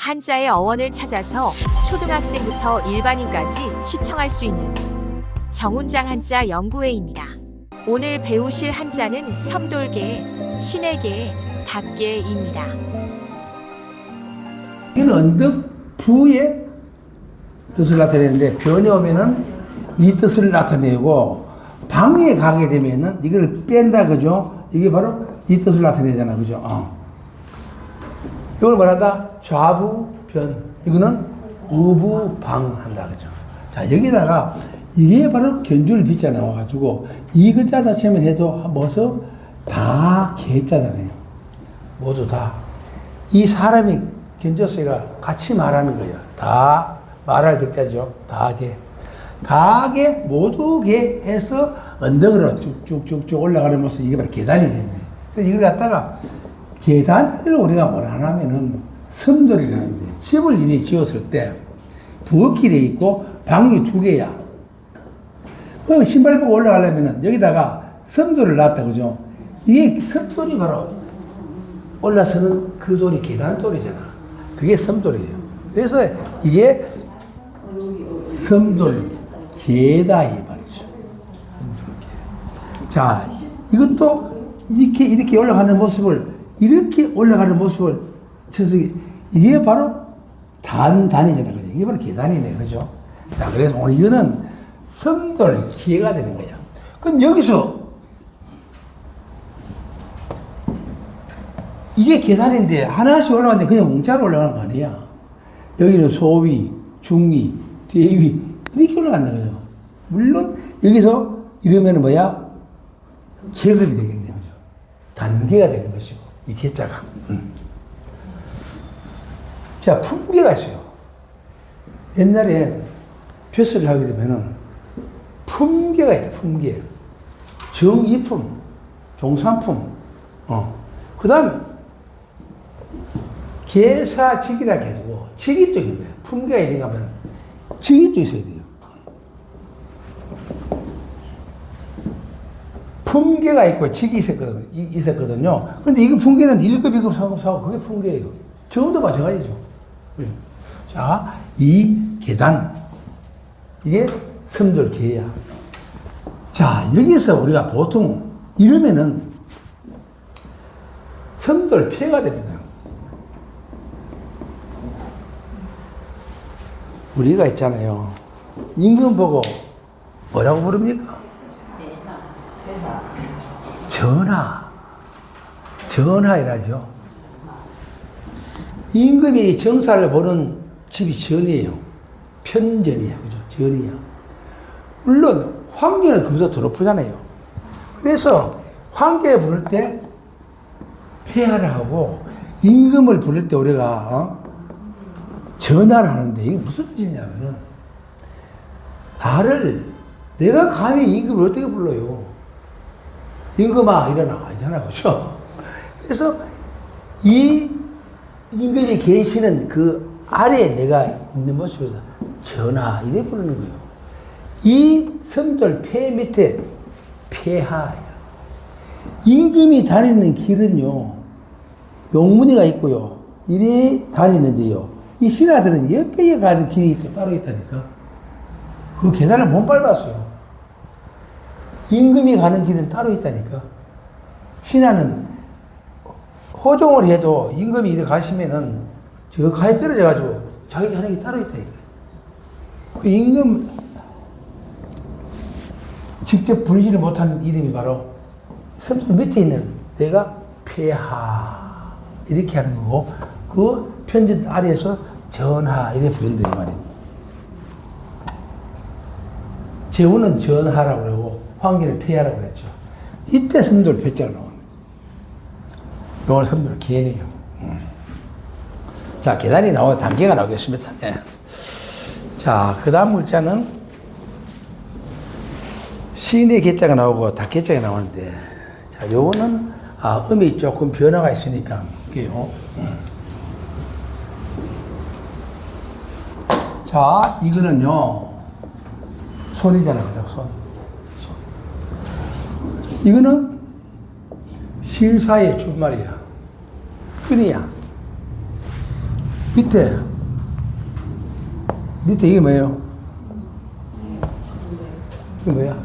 한자의 어원을 찾아서 초등학생부터 일반인까지 시청할 수 있는 정운장 한자 연구회입니다. 오늘 배우실 한자는 섬돌개, 신에게, 닭개입니다. 이건 언덕 부의 뜻을 나타내는데 변이 오면은 이 뜻을 나타내고 방에 가게 되면은 이걸 뺀다 그죠? 이게 바로 이 뜻을 나타내잖아 그죠? 어. 이걸 말한다 좌부 변 이거는 우부 방 한다 그죠? 자 여기다가 이게 바로 견주를 빚자 나와가지고 이 글자 자체만 해도 뭐서 다 개자잖아요. 모두 다. 이 사람이 견조세가 같이 말하는 거예요. 다 말할 백자죠. 다 개. 다 개, 모두 개 해서 언덕으로 쭉쭉쭉쭉 올라가는 모습, 이게 바로 계단이 거예요. 그래서 이걸 갖다가 계단을 우리가 뭐라 하냐면은 섬돌이라는 데 집을 이리 지었을 때 부엌길에 있고 방이 두 개야. 그럼 신발 보고 올라가려면은 여기다가 섬돌을 놨다 그죠? 이게 섬돌이 바로 올라서는 그 돌이 계단돌이잖아. 그게 섬돌이에요. 그래서 이게 섬돌 계다 이 말이죠. 자, 이것도 이렇게 이렇게 올라가는 모습을 이렇게 올라가는 모습을 쳐서 이게 바로 단 단이잖아, 그죠? 이게 바로 계단이네, 그죠? 자, 그래서 오늘 이거는 섬돌 기회가 되는 거야. 그럼 여기서 이게 계단인데 하나씩 올라가는데 그냥 뭉자로 올라가는 거 아니야. 여기는 소위, 중위, 대위 이렇게 올라간다 그죠. 물론 여기서 이러면 뭐야? 계급이 되겠네 그죠. 단계가 되는 것이고 이 개자가. 음. 자 품계가 있어요. 옛날에 벼슬을 하게 되면은 품계가 있다 품계. 정이품, 종산품. 어. 그 다음 계사직이라 해가지고 직이 또 있는 거예요. 품계가 있는가 하면 직이 또 있어야 돼요. 품계가 있고 직이 있었거든요. 이- 있었거든요. 근데 이거 품계는 1급, 2급, 3급, 4급 그게 품계예요. 저금도 마찬가지죠. 그죠? 자, 이 계단. 이게 섬돌계야. 자, 여기서 우리가 보통 이러면은 섬돌 폐가 됩니다. 우리가 있잖아요. 임금 보고 뭐라고 부릅니까? 전하. 전하이라죠. 임금이 정사를 보는 집이 전이에요. 편전이야. 그죠? 전이야. 물론, 황제는 그보다 더 높으잖아요. 그래서, 황제 부를 때, 폐하를 하고, 임금을 부를 때 우리가, 어? 전화를 하는데, 이게 무슨 뜻이냐면은, 나를, 내가 감히 임금을 어떻게 불러요? 임금아, 일어나. 아니잖아. 그죠? 그래서, 이 임금이 계시는 그 아래에 내가 있는 모습에서 전하, 이래 부르는 거예요. 이 섬돌 폐 밑에 폐하. 임금이 다니는 길은요, 용문이가 있고요. 이래 다니는데요. 이 신하들은 옆에 가는 길이 또 따로 있다니까. 그 계단을 못 밟았어요. 임금이 가는 길은 따로 있다니까. 신하는 호종을 해도 임금이 이래 가시면은 저 가에 떨어져가지고 자기 하는 게 따로 있다니까. 그 임금 직접 부르지를 못하는 이름이 바로 섬 밑에 있는 내가 폐하 이렇게 하는 거고 그 편지 아래에서 전하 이렇게 부른다 이 말이에요. 재우는 전하라고 그러고 황기는 폐하라고 그랬죠. 이때 섬돌 폐자가 나오는 요걸 섬돌 기해네요. 음. 자 계단이 나오 단계가 나오겠습니다. 예. 자 그 다음 글자는 시인의 개자가 나오고 닭개자가 나오는데 자 요거는 아, 음이 조금 변화가 있으니까 볼게요. 음. 자 이거는요 손이잖아요, 그죠? 손. 손. 이거는 실사의 준말이야. 끈이야. 밑에 밑에 이게 뭐예요? 이게 뭐야?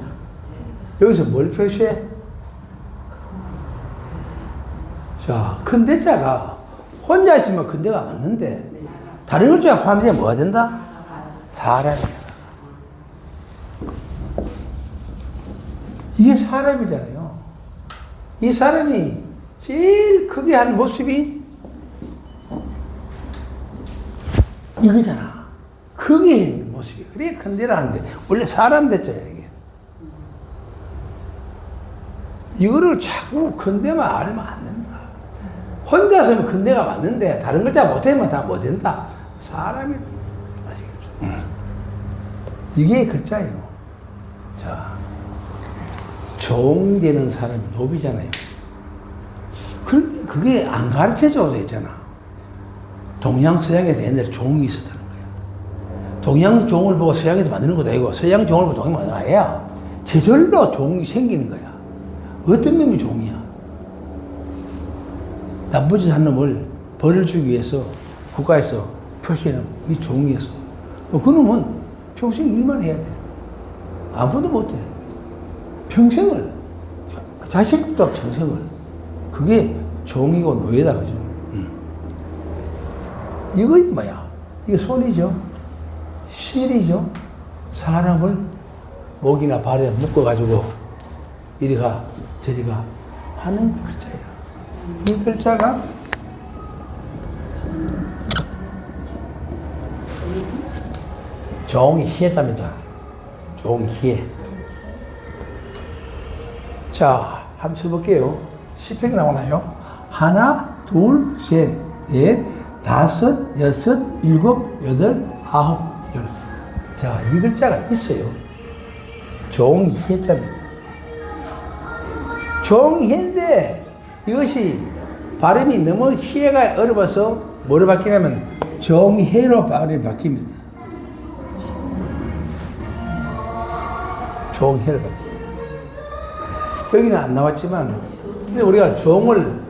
여기서 뭘 표시해? 자, 큰 대자가 혼자 있으면 큰 대가 맞는데 다른 글자가 포함되면 뭐가 된다? 사람이야. 이게 사람이잖아요. 이 사람이 제일 크게 한 모습이 이거잖아. 크게 있는 모습이. 그래 큰 데라 하는데 원래 사람 됐잖아 이게. 이거를 자꾸 큰 데만 알면 안 된다. 혼자서는 큰 데가 맞는데 다른 글자 못하면 다 못 된다. 사람이 아시겠죠? 이게 글자예요. 자, 종되는 사람이 노비잖아요. 그, 그게 안 가르쳐 줘도 있잖아. 동양 서양에서 옛날에 종이 있었다는 거야. 동양 종을 보고 서양에서 만드는 것도 아니고 서양 종을 보고 동양 만드는 거 아니야. 저절로 종이 생기는 거야. 어떤 놈이 종이야? 짓한 놈을 벌을 주기 위해서 국가에서 표시해놓은 이 종이었어. 어, 그 놈은 평생 일만 해야 돼. 아무도 못해. 평생을. 자식도 평생을. 그게 종이고 노예다, 그죠? 음. 이거 뭐야? 이게 손이죠. 실이죠. 사람을 목이나 발에 묶어가지고 이리가 저리가 하는 글자예요. 이 글자가 종희자입니다. 종희. 자, 한번 써볼게요. 10팩 나오나요? 하나, 둘, 셋, 넷, 다섯, 여섯, 일곱, 여덟, 아홉, 열. 자, 이 글자가 있어요. 종희자입니다. 종희인데 이것이 발음이 너무 희애가 어려워서 뭐로 바뀌냐면 종혜로 발음이 바뀝니다. 종혜로 바뀝니다. 여기는 안 나왔지만 근데 우리가 종을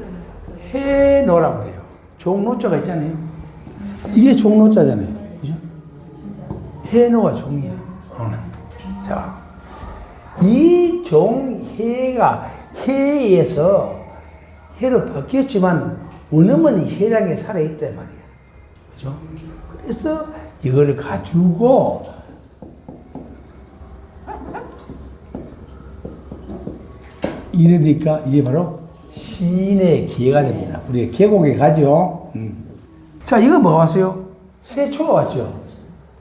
해놓으라고 그래요. 종노자가 있잖아요. 이게 종노자잖아요. 그죠? 해노가 종이야. 어. 자, 이 종해가 해에서 해로 바뀌었지만 원음은 해량에 살아있단 말이야. 그죠? 그래서 이걸 가지고 이러니까 이게 바로 시인의 기회가 됩니다. 우리 계곡에 가죠. 음. 자, 이거 뭐 왔어요? 세초가 왔죠.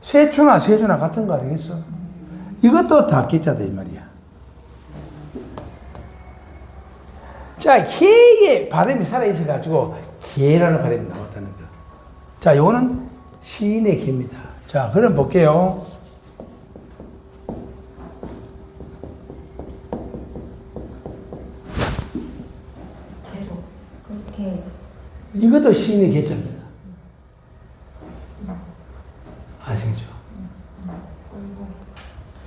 세초나 세조나 같은 거 아니겠어? 이것도 다 기자다 이 말이야. 자, 해의 발음이 살아있어 가지고 해라는 발음이 나왔다는 거. 자, 요거는 시인의 기입니다. 자, 그럼 볼게요. 이것도 시인의 개자입니다. 아시겠죠?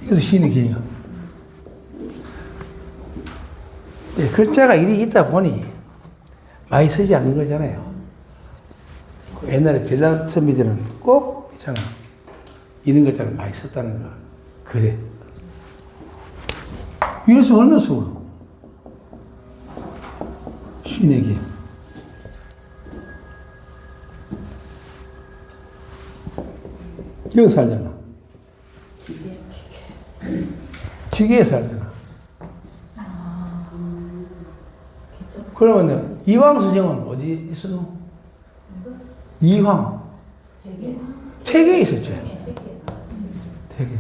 이것도 시인의 개예요. 네, 글자가 일이 있다 보니 많이 쓰지 않는 거잖아요. 옛날에 빌라 선비들은 꼭 있잖아. 이런 글자를 많이 썼다는 거. 그래. 이래서 얼마나 쓰고 시인의 여기 살잖아. 기계에 살잖아. 그러면 이황 선생은 어디 있었노? 이황. 태계에 있었죠. 태계.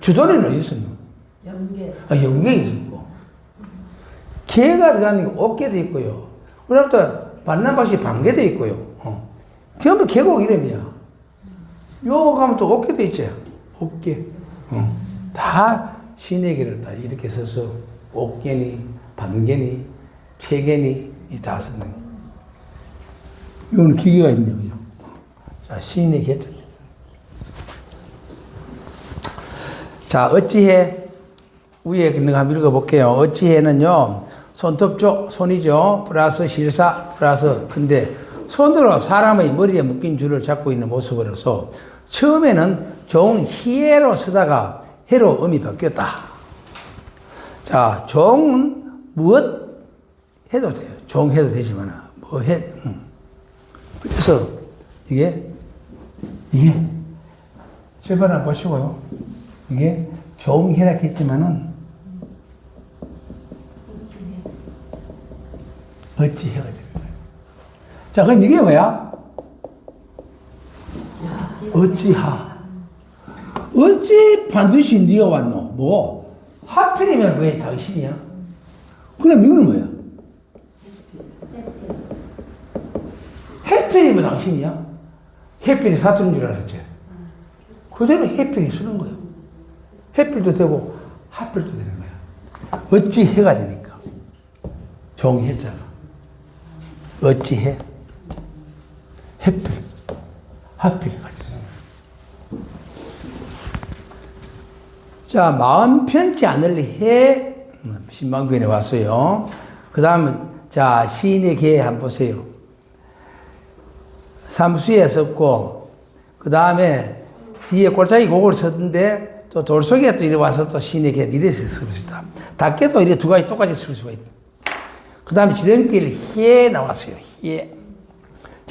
주도리는 어디 있었노? 연계 아, 영계에 있었고. 개가 들어가는 게 어깨도 있고요. 그다음부터 반남박시 반개도 있고요. 어. 전부 계곡 이름이야. 요 가면 또 어깨도 있지. 어깨. 어. 다 신의 길을 다 이렇게 써서 어깨니, 반개니, 체개니, 이 다섯 명. 이거는 기계가 있는 거죠. 자, 시인의 개체입니다. 자, 어찌해? 위에 있는 거 한번 읽어볼게요. 어찌해는요, 손톱 쪽, 손이죠. 플러스 실사, 플러스. 근데 손으로 사람의 머리에 묶인 줄을 잡고 있는 모습으로서 처음에는 종희로 쓰다가 해로 음이 바뀌었다. 자, 종은 무엇 해도 돼요. 종 해도 되지만 뭐 해. 음. 그래서 이게 이게 제발 한번 보시고요. 이게 종해라 했지만은 어찌 해가 되는 거예요. 자, 그럼 이게 뭐야? 어찌하. 어찌 반드시 네가 왔노? 뭐? 하필이면 왜 당신이야? 그럼 이건 뭐야? 해필이면 당신이야? 해필이 사투리인 줄 알았지? 그대로 해필이 쓰는 거예요. 해필도 되고 하필도 되는 거야. 어찌 해가 되니까. 종했잖아. 어찌 해? 해필. 하필. 자, 마음 편치 않을 해. 음, 신방편에 왔어요. 그 다음은, 자, 시인의 개 한번 보세요. 삼수에 썼고, 그 다음에 뒤에 골짜기 곡을 썼는데, 또 돌속에 또 이래 와서 또 시인의 개 이래서 쓸수 있다. 닭개도 이래 두 가지 똑같이 쓸 수가 있다. 그 다음에 지름길 해 나왔어요. 해.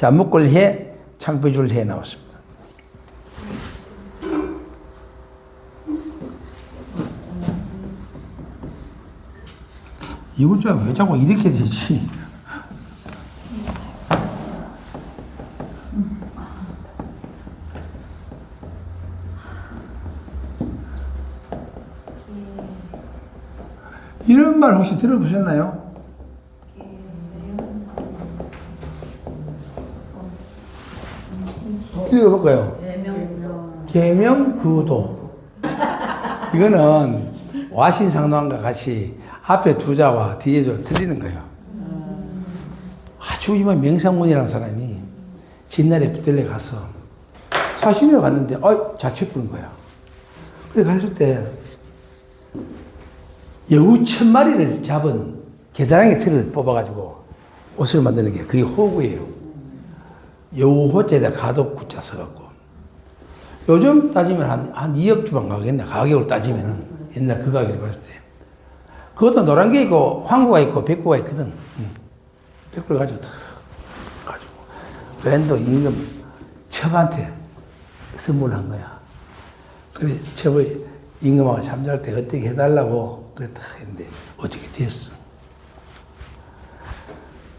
자, 묶을 해, 창표줄 해 나왔습니다. 이 글자가 왜 자꾸 이렇게 되지? 이런 말 혹시 들어보셨나요? 읽어볼까요? 계명구도. 이거는 와신상도함과 같이 앞에 두 자와 뒤에 저 틀리는 거예요. 아주 이만 명상문이라는 사람이 진날에 붙들려 가서 사신으로 갔는데, 어, 자체 부른 거야. 그래 갔을 때 여우 천 마리를 잡은 계단랑이 틀을 뽑아가지고 옷을 만드는 게 그게 호구예요. 여우 호자에다 가독 구자 써갖고. 요즘 따지면 한, 한 2억 주방 가겠네. 가격으로 따지면은. 옛날 그 가격을 봤을 때. 그것도 노란 게 있고, 황구가 있고, 백구가 있거든. 응. 백구를 가지고 탁 가지고. 랜도 임금 첩한테 선물한 거야. 그래, 첩의 임금하고 잠잘 때 어떻게 해달라고 그랬다 했는데, 어떻게 됐어.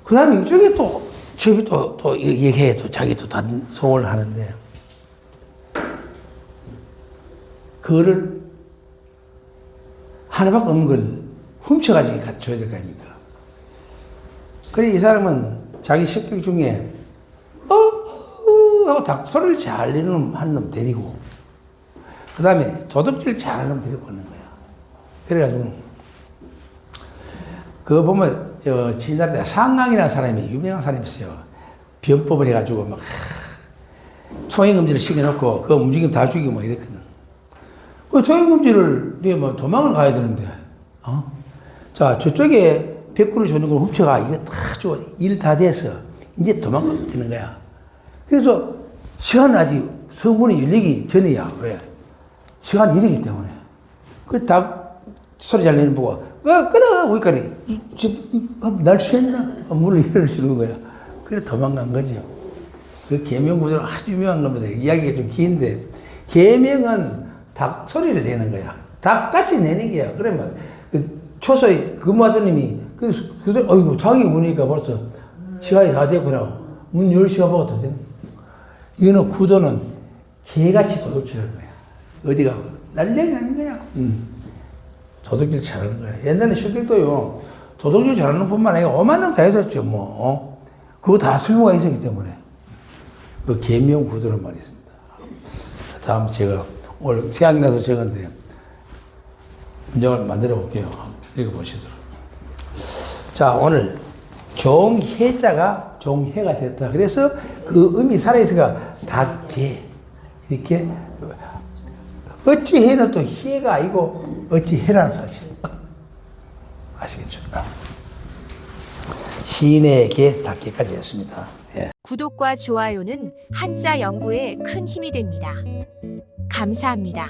그 다음에 이쪽에 또, 첩이 또, 또 얘기해. 또 자기 또 다른 소원을 하는데, 그거를 하나밖에 없는 걸 훔쳐가지고 갖다 줘야 될 거 아닙니까? 그래, 이 사람은 자기 식객 중에, 어, 어, 하고 닭 소리를 잘 내는 놈, 한놈 데리고, 그 다음에 도둑질 잘하는 놈 데리고 오는 거야. 그래가지고, 그거 보면, 저, 지난달에 상강이라는 사람이, 유명한 사람이 있어요. 변법을 해가지고, 막, 초행금지를 시켜놓고, 그 움직임 다 죽이고 막 이랬거든. 그 초행금지를, 네뭐 도망을 가야 되는데, 어? 자, 저쪽에 백구를 주는 걸 훔쳐가. 이거 다 줘. 일다 돼서, 이제 도망가면 되는 거야. 그래서, 시간 아직 성문이 열리기 전이야. 왜? 시간 이르기 때문에. 그닭 소리 잘 내는 보고, 끄, 끄다! 이, 저, 이, 아, 날 취했나? 아, 문을 열어주는 거야. 그래 도망간 거죠. 그 계명구조는 아주 유명한 겁니다. 이야기가 좀 긴데, 계명은 닭 소리를 내는 거야. 닭같이 내는 거야. 그러면, 그 초소에 근무하던 님이, 그, 그, 어이구, 닭이 우니까 벌써 시간이 다 됐구나. 문 열 시간 먹어도 되는 이거는 구도는 개같이 도둑질하는 거야. 어디가 날려야 하는 거야. 음. 도둑질 잘하는 거야. 옛날에 실격도요, 도둑질 잘하는 뿐만 아니라 오만원 다 했었죠, 뭐. 어? 그거 다 쓸모가 있었기 때문에. 그 개명 구도란 말이 있습니다. 다음 제가 오늘 생각이 나서 적었는데, 문장을 만들어 볼게요. 읽어보시도록. 자, 오늘 종해자가 종해가 됐다. 그래서 그 음이 살아있으니까 닭해. 이렇게. 어찌해는 또 해가 아니고 어찌 해라는 사실. 아시겠죠? 시인의 개 닭해까지 했습니다. 구독과 좋아요는 한자 연구에 큰 힘이 됩니다. 감사합니다.